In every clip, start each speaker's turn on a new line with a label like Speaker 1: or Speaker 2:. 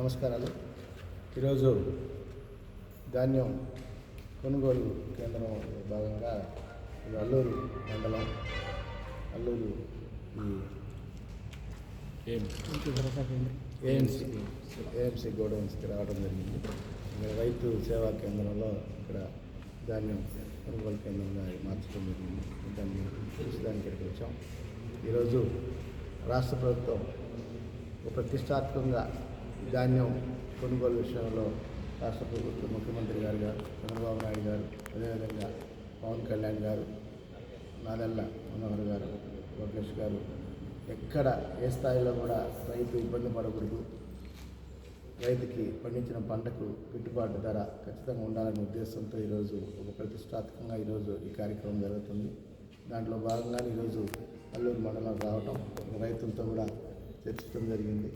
Speaker 1: నమస్కారాలు. ఈరోజు ధాన్యం కొనుగోలు కేంద్రం భాగంగా అల్లూరు మండలం. అల్లూరు ఈ ఏఎంసీ. ఏఎంసీ గోడౌన్స్కి రావడం జరిగింది. ఇక్కడ రైతు సేవా కేంద్రంలో ఇక్కడ ధాన్యం కొనుగోలు కేంద్రంగా మార్చడం జరిగింది. దాన్ని చూసడానికి ఇక్కడికి వచ్చాం. ఈరోజు రాష్ట్ర ప్రభుత్వం ఒక ప్రతిష్టాత్మకంగా ధాన్యం కొనుగోలు విషయంలో రాష్ట్ర ప్రభుత్వం ముఖ్యమంత్రి గారు గారు చంద్రబాబు నాయుడు గారు అదేవిధంగా పవన్ కళ్యాణ్ గారు నాదెల్ల మనోహర్ గారు లోకేష్ గారు ఎక్కడ ఏ స్థాయిలో కూడా రైతు ఇబ్బంది పడకూడదు. రైతుకి పండించిన పంటకు గిట్టుబాటు ధర ఖచ్చితంగా ఉండాలనే ఉద్దేశంతో ఈరోజు ఒక ప్రతిష్టాత్మకంగా ఈరోజు ఈ కార్యక్రమం జరుగుతుంది. దాంట్లో భాగంగా ఈరోజు అల్లూరు మండలం రావటం రైతులతో కూడా చర్చించడం జరిగింది.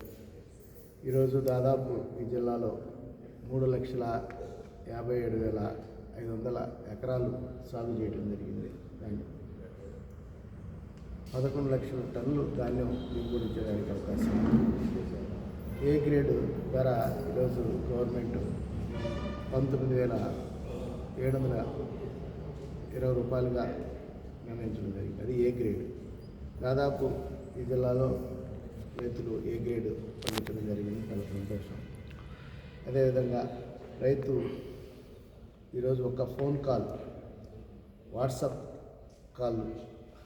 Speaker 1: ఈరోజు దాదాపు ఈ జిల్లాలో మూడు లక్షల యాభై ఏడు వేల ఐదు వందల ఎకరాలు సాగు చేయడం జరిగింది. ధాన్యం పదకొండు లక్షల టన్నులు ధాన్యం దిగుబడి చేయడానికి అవకాశం ఏ గ్రేడు ధర ఈరోజు గవర్నమెంట్ పంతొమ్మిది వేల ఏడు వందల ఇరవై రూపాయలుగా నిర్ణయించడం జరిగింది. అది ఏ గ్రేడ్? దాదాపు ఈ జిల్లాలో రైతులు ఏ గ్రేడ్ పండించడం జరిగింది? చాలా సంతోషం. అదేవిధంగా రైతు ఈరోజు ఒక phone call WhatsApp call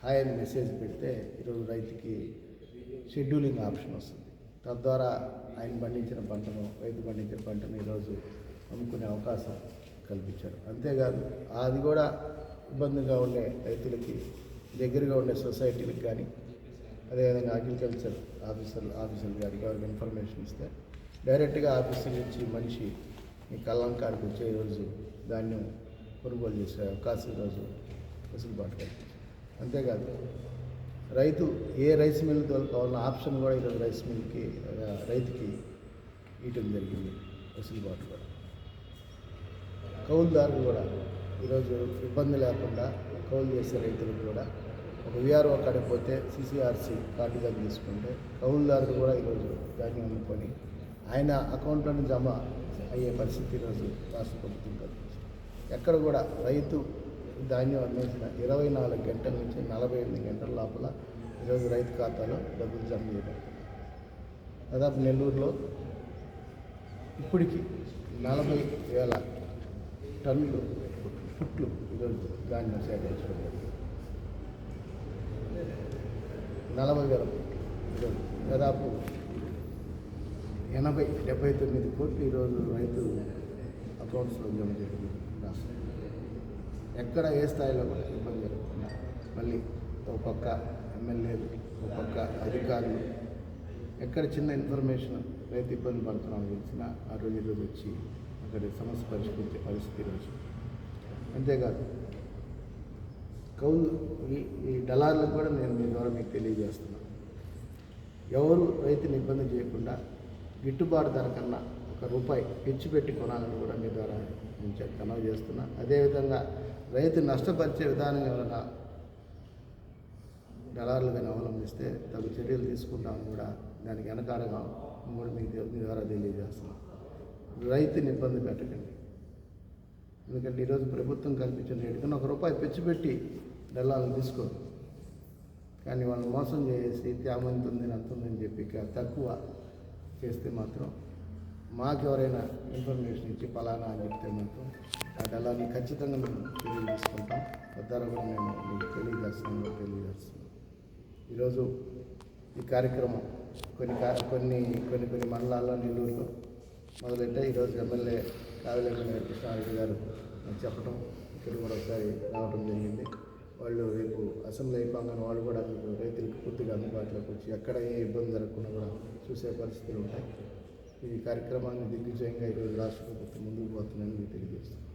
Speaker 1: hi అని మెసేజ్ పెడితే ఈరోజు రైతుకి షెడ్యూలింగ్ ఆప్షన్ వస్తుంది. తద్వారా ఆయన పండించిన పంటను రైతు పండించిన పంటను ఈరోజు అమ్ముకునే అవకాశం కల్పించారు. అంతేకాదు అది కూడా ఇబ్బందిగా ఉండే రైతులకి దగ్గరగా ఉండే సొసైటీలకు కానీ అదేవిధంగా అగ్రికల్చర్ ఆఫీసర్ ఆఫీసర్ గారికి ఎవరికి ఇన్ఫర్మేషన్ ఇస్తే డైరెక్ట్గా ఆఫీసర్ నుంచి మనిషి మీ కళ్ళంకాడికి వచ్చే రోజు ధాన్యం కొనుగోలు చేసే అవకాశం రోజు వెసులుబాటు కల్పించారు అంతేకాదు రైతు ఏ రైస్ మిల్ కావాలన్న ఆప్షన్ కూడా ఈరోజు రైస్ మిల్కి రైతుకి ఇవ్వటం జరిగింది వెసులుబాటు కూడా. కౌలుదారులు కూడా ఈరోజు ఇబ్బంది లేకుండా కౌలు చేసే రైతులకు కూడా ఒక విఆర్ఓ కాడికి పోతే సిసిఆర్సి కార్డు దగ్గర తీసుకుంటే కౌలుదారుడు కూడా ఈరోజు ధాన్యం అనుకొని ఆయన అకౌంట్లోని జమ అయ్యే పరిస్థితి ఈరోజు రాష్ట్ర ప్రభుత్వం కల్పించింది ఎక్కడ కూడా రైతు ధాన్యం అందించిన ఇరవై నాలుగు గంటల నుంచి నలభై ఎనిమిది గంటల లోపల ఈరోజు రైతు ఖాతాలో డబ్బులు జమ చేయబడుతుంది దాదాపు నెల్లూరులో ఇప్పటికి నలభై వేల టన్నులు పుట్లు ఈరోజు ధాన్యం సేకరించడం జరిగింది. నలభై వేల కోట్లు. దాదాపు ఎనభై డెబ్బై తొమ్మిది కోట్లు ఈరోజు రైతు అకౌంట్స్లో జమ చేసింది రాష్ట్రం. ఎక్కడ ఏ స్థాయిలో కూడా ఇబ్బంది జరగకుండా మళ్ళీ ఒక పక్క ఎమ్మెల్యేలు ఒక పక్క అధికారులు ఎక్కడ చిన్న ఇన్ఫర్మేషన్ రైతు ఇబ్బంది పడుతున్నామని తెలిసిన ఆ రోజు ఈరోజు వచ్చి అక్కడ సమస్య పరిష్కరించే పరిస్థితి రోజు అంతేకాదు కౌలు ఈ ఈ డలార్లకు కూడా నేను మీ ద్వారా మీకు తెలియజేస్తున్నాను. ఎవరు రైతుని ఇబ్బంది చేయకుండా గిట్టుబాటు ధర కన్నా ఒక రూపాయి హెచ్చు పెట్టి కొనాలని కూడా మీ ద్వారా నేను కనవ చేస్తున్నా. అదేవిధంగా రైతు నష్టపరిచే విధానం ఏమైనా డలార్లు కానీ అవలంబిస్తే తగు చర్యలు తీసుకుంటామని కూడా దానికి వెనకాడగా కూడా మీకు మీ ద్వారా తెలియజేస్తున్నాం. రైతుని ఇబ్బంది పెట్టకండి. ఎందుకంటే ఈరోజు ప్రభుత్వం కల్పించిన రేటు ఒక రూపాయి పెట్టి దళాలను తీసుకోరు. కానీ వాళ్ళని మోసం చేసి త్యామంత ఉంది అంత ఉందని చెప్పి తక్కువ చేస్తే మాత్రం మాకు ఎవరైనా ఇన్ఫర్మేషన్ ఇచ్చి ఫలానా అని చెప్తే మాత్రం ఆ దళాన్ని ఖచ్చితంగా మేము తెలియజేసుకుంటాం. తీసుకుంటాం కూడా మేము మీకు తెలియజేస్తున్నాం తెలియజేస్తున్నాం ఈరోజు ఈ కార్యక్రమం కొన్ని కొన్ని కొన్ని కొన్ని మండలాల్లో నెల్లూరులో మొదలెట్టే ఈరోజు ఎమ్మెల్యే కావిలి కృష్ణారెడ్డి గారు చెప్పడం ఇక్కడ కూడా ఒకసారి రావడం జరిగింది. వాళ్ళు రేపు అసెంబ్లీ అయిపోగానే వాళ్ళు కూడా రైతులకు పూర్తిగా అందుబాటులోకి వచ్చి ఎక్కడ ఏ ఇబ్బంది జరగకుండా కూడా చూసే పరిస్థితులు ఉంటాయి. ఈ కార్యక్రమాన్ని దిగ్విజయంగా ఈరోజు రాష్ట్ర ప్రభుత్వం ముందుకు పోతుందని తెలియజేస్తాను తెలియజేస్తుంది